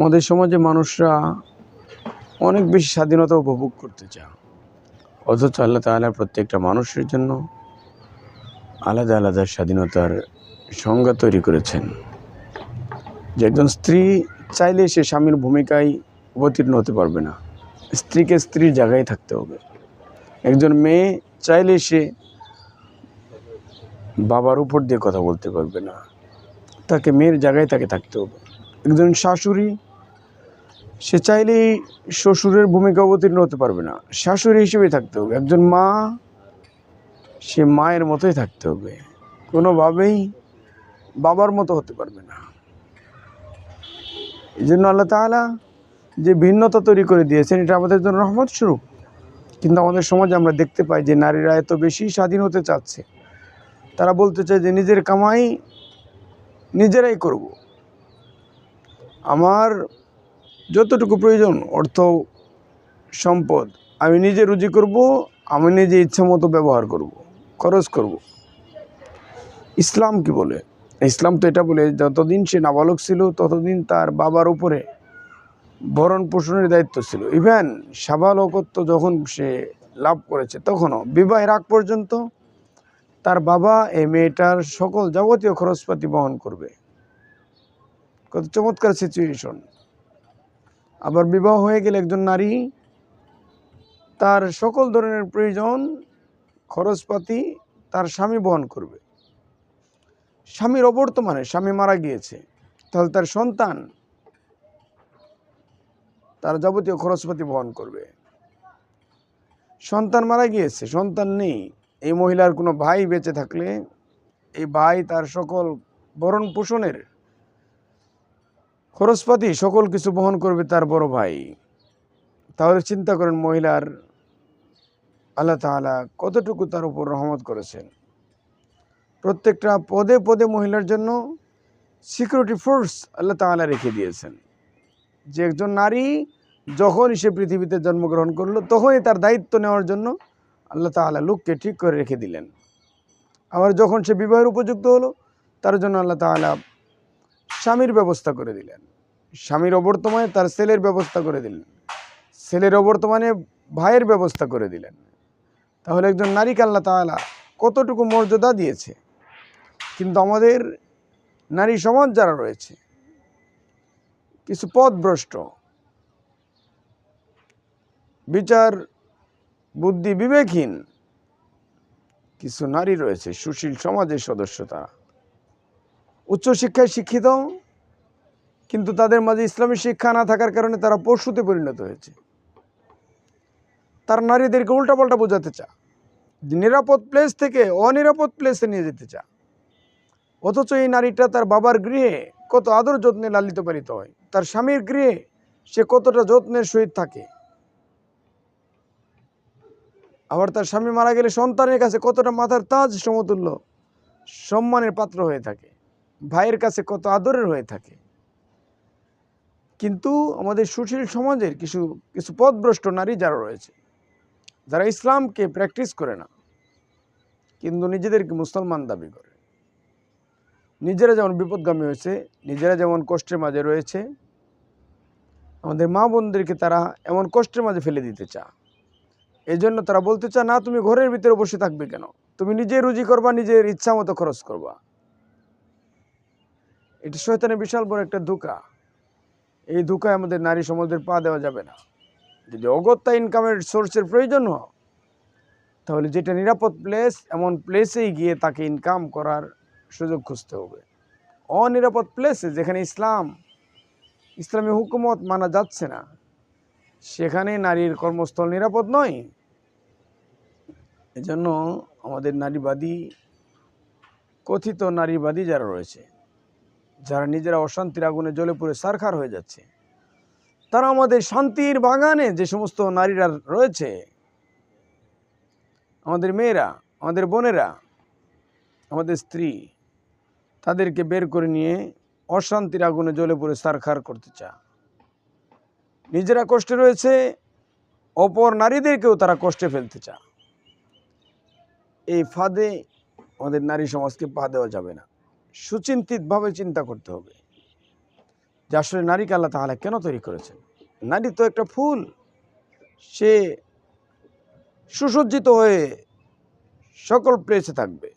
আমাদের সমাজে মানুষরা অনেক বেশি স্বাধীনতা উপভোগ করতে চায়। অথচ আল্লাহ তাআলা প্রত্যেকটা মানুষের জন্য আলাদা আলাদা স্বাধীনতার সংজ্ঞা তৈরি করেছেন। যে একজন স্ত্রী চাইলে সে স্বামীর ভূমিকায় অবতীর্ণ হতে পারবে না। স্ত্রীকে স্ত্রীর জায়গায় থাকতে হবে। একজন মেয়ে চাইলে সে বাবার উপর দিয়ে কথা বলতে পারবে না। তাকে মেয়ের জায়গায় তাকে থাকতে হবে। একজন শাশুড়ি সে চাইলেই শ্বশুরের ভূমিকা অবতীর্ণ হতে পারবে না। শাশুড়ি হিসেবে থাকতে হবে। একজন মা, সে মায়ের মতোই থাকতে হবে। কোনোভাবেই বাবার মতো হতে পারবে না। এই জন্য আল্লাহ তাআলা যে ভিন্নতা তৈরি করে দিয়েছেন, এটা আমাদের জন্য রহমত স্বরূপ। কিন্তু আমাদের সমাজে আমরা দেখতে পাই যে নারীরা এত বেশি স্বাধীন হতে চাচ্ছে। তারা বলতে চায় যে নিজের কামাই নিজেরাই করব। আমার যতটুকু প্রয়োজন, অর্থ, সম্পদ, আমি নিজে রুজি করব, আমি নিজে ইচ্ছা মতো ব্যবহার করব, খরচ করব। ইসলাম কি বলে? ইসলাম তো এটা বলে, যতদিন সে নাবালক ছিল, ততদিন তার বাবার উপরে ভরণ পোষণের দায়িত্ব ছিল। ইভেন সাবালকত্ব যখন সে লাভ করেছে, তখনও, বিবাহের আগ পর্যন্ত তার বাবা এই মেয়েটার সকল যাবতীয় খরচপাতি বহন করবে। কত চমৎকার সিচুয়েশন আবার বিবাহ হয়ে গেলে একজন নারী, তার সকল ধরনের প্রয়োজন, খরচপাতি তার স্বামী বহন করবে। স্বামীর অবর্তমানে স্বামী মারা গিয়েছে, তাহলে তার সন্তান তার যাবতীয় খরচপাতি বহন করবে। সন্তান মারা গিয়েছে, সন্তান নেই। এই মহিলার কোনো ভাই বেঁচে থাকলে, এই ভাই তার সকল ভরণ পোষণের খরচপাতি, সকল কিছু বহন করবে তার বড় ভাই। তাহলে চিন্তা করেন মহিলার আল্লাহ তাআলা কতটুকু তার উপর রহমত করেছেন। প্রত্যেকটা পদে পদে মহিলার জন্য সিকিউরিটি ফোর্স আল্লাহ তাআলা রেখে দিয়েছেন। যে একজন নারী যখনই সে পৃথিবীতে জন্মগ্রহণ করল, তখনই তার দায়িত্ব নেওয়ার জন্য আল্লাহ তাআলা লোককে ঠিক করে রেখে দিলেন। আবার যখন সে বিবাহের উপযুক্ত হলো, তার জন্য আল্লাহ তাআলা স্বামীর ব্যবস্থা করে দিলেন। স্বামীর অবর্তমানে তার ছেলের ব্যবস্থা করে দিলেন। ছেলের অবর্তমানে ভাইয়ের ব্যবস্থা করে দিলেন। তাহলে একজন নারীকে আল্লাহ তাআলা কতটুকু মর্যাদা দিয়েছে? কিন্তু আমাদের নারী সমাজ যারা রয়েছে, কিছু পথভ্রষ্ট, বিচার বুদ্ধি বিবেকহীন কিছু নারী রয়েছে, সুশীল সমাজের সদস্য তারা। উচ্চশিক্ষায় শিক্ষিত কিন্তু তাদের মাঝে ইসলামী শিক্ষা না থাকার কারণে তারা পশুতে পরিণত হয়েছে। তার নারীদেরকে উল্টাপাল্টা বোঝাতে চা নিরাপদ প্লেস থেকে অনিরাপদ প্লেসে নিয়ে যেতে চা অথচ এই নারীটা তার বাবার গৃহে কত আদর যত্নে লালিত পালিত হয়। তার স্বামীর গৃহে সে কতটা যত্নের সহিত থাকে। আবার তার স্বামী মারা গেলে সন্তানের কাছে কতটা মাথার তাজ, সমতুল্য, সম্মানের পাত্র হয়ে থাকে। ভাইয়ের কাছে কত আদরের হয়ে থাকে। কিন্তু আমাদের সুশীল সমাজের কিছু কিছু পথভ্রষ্ট নারী যারা রয়েছে, যারা ইসলামকে প্র্যাকটিস করে না, কিন্তু নিজেদেরকে মুসলমান দাবি করে। নিজেরা যেমন বিপদগামী হয়েছে, নিজেরা যেমন কষ্টের মাঝে রয়েছে, আমাদের মা বোনদেরকে তারা এমন কষ্টের মাঝে ফেলে দিতে চা এই জন্য তারা বলতে চায়, না, তুমি ঘরের ভিতরে বসে থাকবে কেন? তুমি নিজে রুজি করবা, নিজের ইচ্ছা মতো খরচ করবা। এটা শয়তানের বিশাল বড় একটা ধোকা। এই ধোকায় আমাদের নারী সমাজের পা দেওয়া যাবে না। যদি অগত্যা ইনকামের সোর্সের প্রয়োজন হয়, তাহলে যেটা নিরাপদ প্লেস এমন প্লেসেই গিয়ে তাকে ইনকাম করার সুযোগ খুঁজতে হবে। অনিরাপদ প্লেসে যেখানে ইসলাম, ইসলামী হুকুমত মানা যাচ্ছে না, সেখানে নারীর কর্মস্থল নিরাপদ নয়। এজন্য আমাদের নারীবাদী, কথিত নারীবাদী যারা রয়েছে যারা নিজেরা অশান্তির আগুনে জ্বলে পুড়ে সারখার হয়ে যাচ্ছে, তারা আমাদের শান্তির বাগানে যে সমস্ত নারীরা রয়েছে, আমাদের মেয়েরা, আমাদের বোনেরা, আমাদের স্ত্রী, তাদেরকে বের করে নিয়ে অশান্তির আগুনে জ্বলে পুড়ে সারখার করতে চা নিজেরা কষ্টে রয়েছে, অপর নারীদেরকেও তারা কষ্টে ফেলতে চা এই ফাঁদে আমাদের নারী সমাজকে পা দেওয়া যাবে না। সুচিন্তিতভাবে চিন্তা করতে হবে। যে আসলে নারীকে আল্লাহ তাহলে কেন তৈরি করেছেন? নারী তো একটা ফুল। সে সুসজ্জিত হয়ে সকল প্লেসে থাকবে।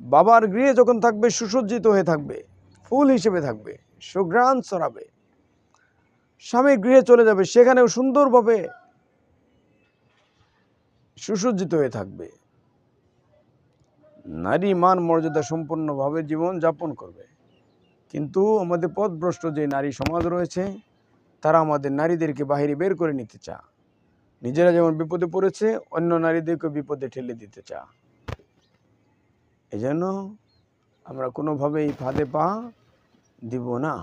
বাবার গৃহে যখন থাকবে, সুসজ্জিত হয়ে থাকবে, ফুল হিসেবে থাকবে, সুঘ্রাণ ছড়াবে। স্বামীর গৃহে চলে যাবে, সেখানেও সুন্দরভাবে সুসজ্জিত হয়ে থাকবে। নারী মান মর্যাদা সম্পূর্ণভাবে জীবন যাপন করবে। কিন্তু আমাদের পথভ্রষ্ট যে নারী সমাজ রয়েছে, তারা আমাদের নারীদেরকে বাহিরে বের করে নিতে চা নিজেরা যেমন বিপদে পড়েছে, অন্য নারীদেরকে বিপদে ঠেলে দিতে চা এজন্য আমরা কোনোভাবেই ফাঁদে পা দিব না।